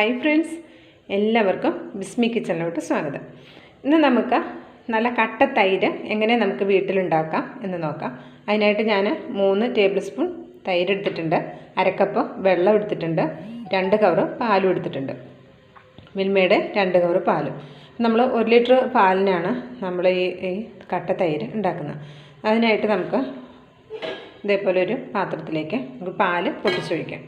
Hi friends എല്ലാവർക്കും ബിസ്മി കിച്ചണിലോട്ട് സ്വാഗതം. ഇന്ന് നമുക്ക് നല്ല കട്ട തൈര് എങ്ങനെ നമുക്ക് വീട്ടിലുണ്ടാക്കാം എന്ന് നോക്കാം. അതിനായിട്ട് ഞാൻ മൂന്ന് ടേബിൾ സ്പൂൺ തൈര് എടുത്തിട്ടുണ്ട്. അരക്കപ്പ് വെള്ളം എടുത്തിട്ടുണ്ട്. രണ്ട് കവറ് പാലും എടുത്തിട്ടുണ്ട്. മിൽമയുടെ രണ്ട് കവറ് പാലും. നമ്മൾ ഒരു ലിറ്റർ പാലിനാണ് നമ്മൾ ഈ ഈ കട്ട തൈര് ഉണ്ടാക്കുന്നത്. അതിനായിട്ട് നമുക്ക് ഇതേപോലെ ഒരു പാത്രത്തിലേക്ക് നമുക്ക് പാൽ പൊട്ടിച്ചൊഴിക്കാം.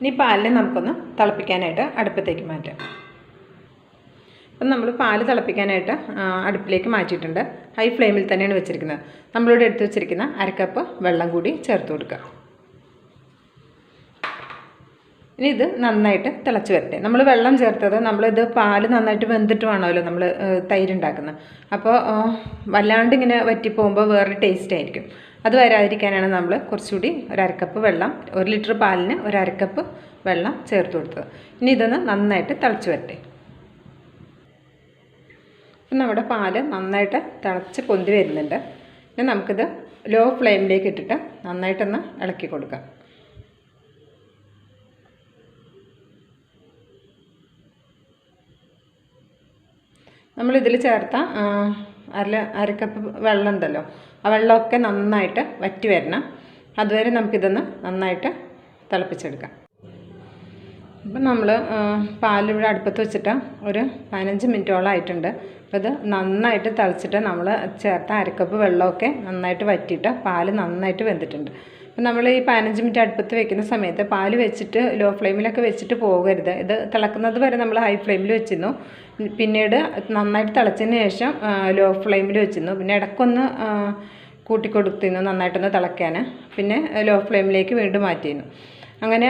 ഇനി പാലിനെ നമുക്കൊന്ന് തിളപ്പിക്കാനായിട്ട് അടുപ്പത്തേക്ക് മാറ്റാം. അപ്പം നമ്മൾ പാൽ തിളപ്പിക്കാനായിട്ട് അടുപ്പിലേക്ക് മാറ്റിയിട്ടുണ്ട്. ഹൈ ഫ്ലെയിമിൽ തന്നെയാണ് വെച്ചിരിക്കുന്നത്. നമ്മളിവിടെ എടുത്ത് വെച്ചിരിക്കുന്ന അരക്കപ്പ് വെള്ളം കൂടി ചേർത്ത് കൊടുക്കുക. ഇനി ഇത് നന്നായിട്ട് തിളച്ച് വരട്ടെ. നമ്മൾ വെള്ളം ചേർത്തത് നമ്മളിത് പാൽ നന്നായിട്ട് വെന്തിട്ട് വേണമല്ലോ നമ്മൾ തൈരുണ്ടാക്കുന്നത് അപ്പോൾ വല്ലാണ്ട് ഇങ്ങനെ വറ്റിപ്പോകുമ്പോൾ വേറൊരു ടേസ്റ്റ് ആയിരിക്കും. അത് വരാതിരിക്കാനാണ് നമ്മൾ കുറച്ചുകൂടി ഒരു അരക്കപ്പ് വെള്ളം ഒരു ലിറ്റർ പാലിന് ഒരു അരക്കപ്പ് വെള്ളം ചേർത്ത് കൊടുത്തത്. ഇനി ഇതൊന്ന് നന്നായിട്ട് തിളച്ച് വരട്ടെ. ഇപ്പം നമ്മുടെ പാൽ നന്നായിട്ട് തിളച്ച് പൊന്തി വരുന്നുണ്ട്. ഇനി നമുക്കിത് ലോ ഫ്ലെയിമിലേക്ക് ഇട്ടിട്ട് നന്നായിട്ടൊന്ന് ഇളക്കി കൊടുക്കാം. നമ്മളിതിൽ ചേർത്ത അര അരക്കപ്പ് വെള്ളം ഉണ്ടല്ലോ ആ വെള്ളമൊക്കെ നന്നായിട്ട് വറ്റി വരണം. അതുവരെ നമുക്കിതൊന്ന് നന്നായിട്ട് തിളപ്പിച്ചെടുക്കാം. അപ്പം നമ്മൾ പാലിവിടെ അടുപ്പത്ത് വെച്ചിട്ട് ഒരു പതിനഞ്ച് മിനിറ്റോളം ആയിട്ടുണ്ട്. അപ്പോൾ ഇത് നന്നായിട്ട് തിളച്ചിട്ട് നമ്മൾ ചേർത്ത അരക്കപ്പ് വെള്ളമൊക്കെ നന്നായിട്ട് വറ്റിയിട്ട് പാൽ നന്നായിട്ട് വെന്തിട്ടുണ്ട്. അപ്പം നമ്മൾ ഈ പതിനഞ്ച് മിനിറ്റ് അടുപ്പത്ത് വെക്കുന്ന സമയത്ത് പാൽ വെച്ചിട്ട് ലോ ഫ്ലെയിമിലൊക്കെ വെച്ചിട്ട് പോകരുത്. ഇത് തിളക്കുന്നത് വരെ നമ്മൾ ഹൈ ഫ്ലെയിമിൽ വെച്ചിരുന്നു. പിന്നീട് നന്നായിട്ട് തിളച്ചതിന് ശേഷം ലോ ഫ്ലെയിമിൽ വെച്ചിരുന്നു. പിന്നെ ഇടയ്ക്കൊന്ന് കൂട്ടിക്കൊടുത്തിരുന്നു നന്നായിട്ടൊന്ന് തിളയ്ക്കാൻ പിന്നെ ലോ ഫ്ലെയിമിലേക്ക് വീണ്ടും മാറ്റിയിരുന്നു. അങ്ങനെ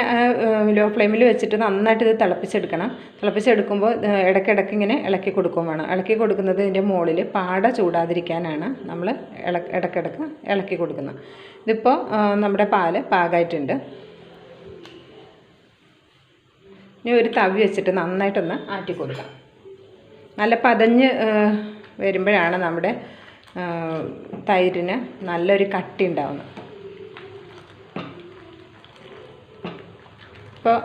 ലോ ഫ്ലെയിമിൽ വെച്ചിട്ട് നന്നായിട്ട് ഇത് തിളപ്പിച്ചെടുക്കണം തിളപ്പിച്ചെടുക്കുമ്പോൾ ഇടയ്ക്കിടയ്ക്ക് ഇങ്ങനെ ഇളക്കി കൊടുക്കുകയും വേണം. ഇളക്കി കൊടുക്കുന്നത് ഇതിന്റെ മുകളിൽ പാട ചൂടാതിരിക്കാനാണ് നമ്മൾ ഇള ഇടയ്ക്കിടയ്ക്ക് ഇളക്കി കൊടുക്കുന്നത്. ഇതിപ്പോൾ നമ്മുടെ പാൽ പാകമായിട്ടുണ്ട് ഇനി ഒരു തവി വെച്ചിട്ട് നന്നായിട്ടൊന്ന് ആറ്റി കൊടുക്കാം. നല്ല പതഞ്ഞ് വരുമ്പോഴാണ് നമ്മുടെ തൈരിന് നല്ലൊരു കട്ടി ഉണ്ടാവുന്നത്. ഇപ്പോൾ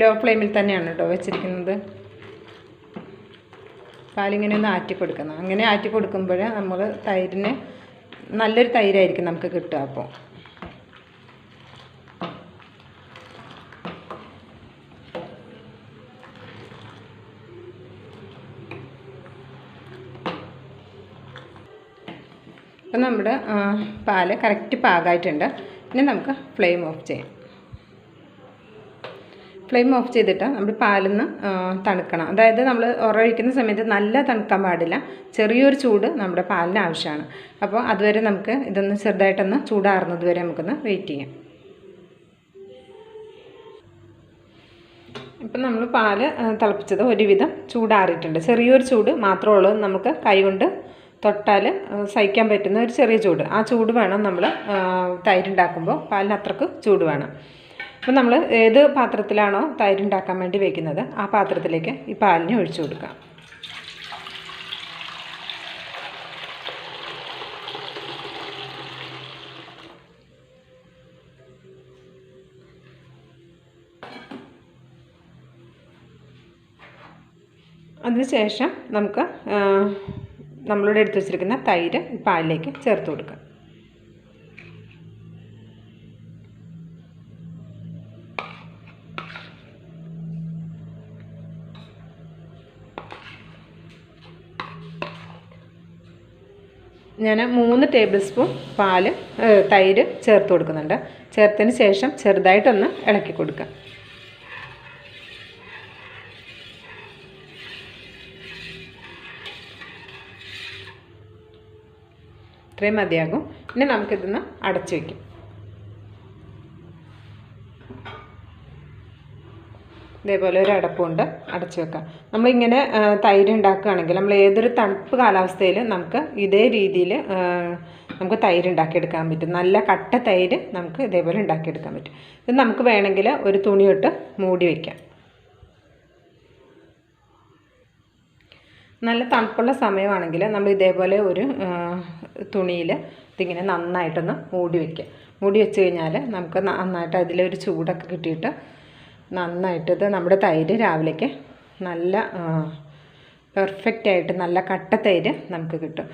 ലോ ഫ്ലെയിമിൽ തന്നെയാണ് കേട്ടോ വെച്ചിരിക്കുന്നത്. പാലിങ്ങനെ ഒന്ന് ആറ്റി കൊടുക്കണം. അങ്ങനെ ആറ്റി കൊടുക്കുമ്പോൾ നമ്മൾ തൈരിന് നല്ലൊരു തൈരായിരിക്കും നമുക്ക് കിട്ടുക അപ്പോൾ. അപ്പം നമ്മുടെ പാൽ കറക്റ്റ് പാകമായിട്ടുണ്ട് ഇനി നമുക്ക് ഫ്ലെയിം ഓഫ് ചെയ്യാം. ഫ്ലെയിം ഓഫ് ചെയ്തിട്ട് നമ്മൾ പാലിന്ന് തണുക്കണം. അതായത് നമ്മൾ ഉറവഴിക്കുന്ന സമയത്ത് നല്ല തണുക്കാൻ പാടില്ല. ചെറിയൊരു ചൂട് നമ്മുടെ പാലിന് ആവശ്യമാണ്. അപ്പോൾ അതുവരെ നമുക്ക് ഇതൊന്ന് ചെറുതായിട്ടൊന്ന് ചൂടാറുന്നത് വരെ നമുക്കൊന്ന് വെയിറ്റ് ചെയ്യാം. ഇപ്പം നമ്മൾ പാൽ തിളപ്പിച്ചത് ഒരുവിധം ചൂടാറിയിട്ടുണ്ട്. ചെറിയൊരു ചൂട് മാത്രമേ ഉള്ളൂ. നമുക്ക് കൈകൊണ്ട് തൊട്ടാൽ സഹിക്കാൻ പറ്റുന്ന ഒരു ചെറിയ ചൂട്. ആ ചൂട് വേണം നമ്മൾ തൈരുണ്ടാക്കുമ്പോൾ പാലിന് അത്രയ്ക്ക് ചൂട് വേണം. അപ്പം നമ്മൾ ഏത് പാത്രത്തിലാണോ തൈരുണ്ടാക്കാൻ വേണ്ടി വെക്കുന്നത് ആ പാത്രത്തിലേക്ക് ഈ പാലിനെ ഒഴിച്ചു കൊടുക്കാം അതിനുശേഷം നമുക്ക് നമ്മളിവിടെ എടുത്തു വെച്ചിരിക്കുന്ന തൈര് പാലിലേക്ക് ചേർത്ത് കൊടുക്കാം ഞാൻ മൂന്ന് ടേബിൾ സ്പൂൺ പാൽ തൈര് ചേർത്ത് കൊടുക്കുന്നുണ്ട്. ചേർത്തതിന് ശേഷം ചെറുതായിട്ടൊന്ന് ഇളക്കി കൊടുക്കുക. ഇത്രയും മതിയാകും. ഇനി നമുക്കിതൊന്ന് അടച്ചു വയ്ക്കും ഇതേപോലെ ഒരു അടപ്പുണ്ട് അടച്ചു വെക്കാം. നമ്മളിങ്ങനെ തൈര് ഉണ്ടാക്കുകയാണെങ്കിൽ നമ്മൾ ഏതൊരു തണുപ്പ് കാലാവസ്ഥയിൽ നമുക്ക് ഇതേ രീതിയിൽ നമുക്ക് തൈര് ഉണ്ടാക്കിയെടുക്കാൻ പറ്റും. നല്ല കട്ട തൈര് നമുക്ക് ഇതേപോലെ ഉണ്ടാക്കിയെടുക്കാൻ പറ്റും. ഇത് നമുക്ക് വേണമെങ്കിൽ ഒരു തുണിയിട്ട് മൂടി വയ്ക്കാം നല്ല തണുപ്പുള്ള സമയമാണെങ്കിൽ നമ്മൾ ഇതേപോലെ ഒരു തുണിയിൽ ഇതിങ്ങനെ നന്നായിട്ടൊന്ന് മൂടി വയ്ക്കുക മൂടി വെച്ച് കഴിഞ്ഞാൽ നമുക്ക് നന്നായിട്ട് അതിലൊരു ചൂടൊക്കെ കിട്ടിയിട്ട് നന്നായിട്ട്. ഇത് നമ്മുടെ തൈര് രാവിലേക്ക് നല്ല പെർഫെക്റ്റ് ആയിട്ട് നല്ല കട്ട തൈര് നമുക്ക് കിട്ടും.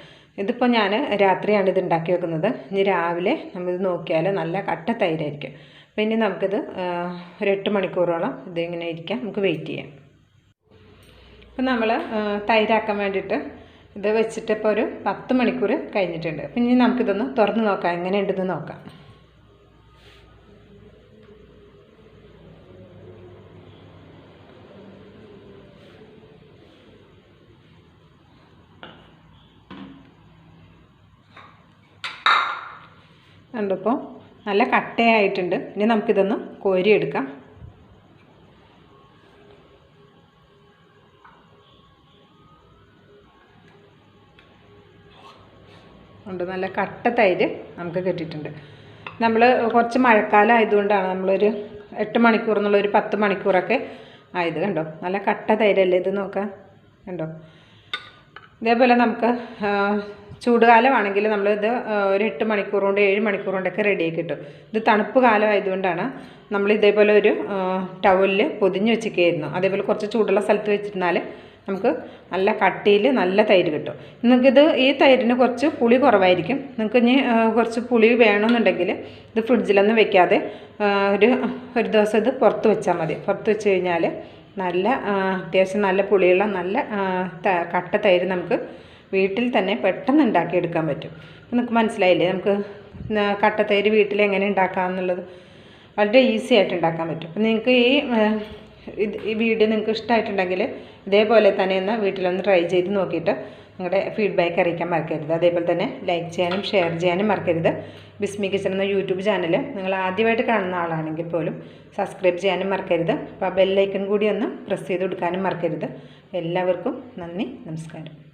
ഇതിപ്പോൾ ഞാൻ രാത്രിയാണ് ഇത് ഉണ്ടാക്കി വെക്കുന്നത്. ഇനി രാവിലെ നമ്മളിത് നോക്കിയാൽ നല്ല കട്ട തൈരായിരിക്കും. അപ്പോൾ ഇനി നമുക്കിത് ഒരു എട്ട് മണിക്കൂറോളം ഇതിങ്ങനെ ഇരിക്കാം. നമുക്ക് വെയിറ്റ് ചെയ്യാം. ഇപ്പം നമ്മൾ തൈരാക്കാൻ വേണ്ടിയിട്ട് ഇത് വെച്ചിട്ട് ഇപ്പോൾ ഒരു പത്ത് മണിക്കൂർ കഴിഞ്ഞിട്ടുണ്ട്. അപ്പം ഇനി നമുക്കിതൊന്ന് തുറന്ന് നോക്കാം. എങ്ങനെയുണ്ടെന്ന് നോക്കാം. കണ്ടപ്പോൾ നല്ല കട്ടയായിട്ടുണ്ട്. ഇനി നമുക്കിതൊന്ന് കോരിയെടുക്കാം. ഉണ്ട് നല്ല കട്ട തൈര് നമുക്ക് കിട്ടിയിട്ടുണ്ട്. നമ്മൾ കുറച്ച് മഴക്കാലം ആയതുകൊണ്ടാണ് നമ്മളൊരു എട്ട് മണിക്കൂർ എന്നുള്ള ഒരു പത്ത് മണിക്കൂറൊക്കെ ആയത് കണ്ടോ? നല്ല കട്ട തൈരല്ലേ ഇത് നോക്കാം കണ്ടോ? ഇതേപോലെ നമുക്ക് ചൂടുകാലമാണെങ്കിൽ നമ്മളിത് ഒരു എട്ട് മണിക്കൂർ കൊണ്ട് ഏഴ് മണിക്കൂർ കൊണ്ടൊക്കെ റെഡിയാക്കി കിട്ടും. ഇത് തണുപ്പ് കാലമായതുകൊണ്ടാണ് നമ്മൾ ഇതേപോലെ ഒരു ടവലിൽ പൊതിഞ്ഞ് വെച്ചിരിക്കുകയായിരുന്നു. അതേപോലെ കുറച്ച് ചൂടുള്ള സ്ഥലത്ത് വെച്ചിരുന്നാൽ നമുക്ക് നല്ല കട്ടിയിൽ നല്ല തൈര് കിട്ടും. നിങ്ങൾക്കിത് ഈ തൈരിന് കുറച്ച് പുളി കുറവായിരിക്കും. നിങ്ങൾക്ക് ഇനി കുറച്ച് പുളി വേണമെന്നുണ്ടെങ്കിൽ ഇത് ഫ്രിഡ്ജിലൊന്നും വെക്കാതെ ഒരു ഒരു ദിവസം ഇത് പുറത്ത് വെച്ചാൽ മതി. പുറത്ത് വെച്ച് കഴിഞ്ഞാൽ നല്ല അത്യാവശ്യം നല്ല പുളിയുള്ള നല്ല കട്ട തൈര് നമുക്ക് വീട്ടിൽ തന്നെ പെട്ടെന്ന് ഉണ്ടാക്കിയെടുക്കാൻ പറ്റും. നമുക്ക് മനസ്സിലായില്ലേ? നമുക്ക് കട്ടത്തേര് വീട്ടിൽ എങ്ങനെ ഉണ്ടാക്കാമെന്നുള്ളത് വളരെ ഈസി ആയിട്ട് ഉണ്ടാക്കാൻ പറ്റും. അപ്പം നിങ്ങൾക്ക് ഈ ഇത് ഈ വീഡിയോ നിങ്ങൾക്ക് ഇഷ്ടമായിട്ടുണ്ടെങ്കിൽ ഇതേപോലെ തന്നെ ഒന്ന് വീട്ടിലൊന്ന് ട്രൈ ചെയ്ത് നോക്കിയിട്ട് നിങ്ങളുടെ ഫീഡ്ബാക്ക് അറിയിക്കാൻ മറക്കരുത്. അതേപോലെ തന്നെ ലൈക്ക് ചെയ്യാനും ഷെയർ ചെയ്യാനും മറക്കരുത്. ബിസ്മി കിച്ചൺ എന്ന യൂട്യൂബ് ചാനൽ നിങ്ങൾ ആദ്യമായിട്ട് കാണുന്ന ആളാണെങ്കിൽ പോലും സബ്സ്ക്രൈബ് ചെയ്യാനും മറക്കരുത്. അപ്പോൾ ബെല്ലൈക്കൺ കൂടി ഒന്ന് പ്രസ് ചെയ്ത് കൊടുക്കാനും മറക്കരുത്. എല്ലാവർക്കും നന്ദി നമസ്കാരം.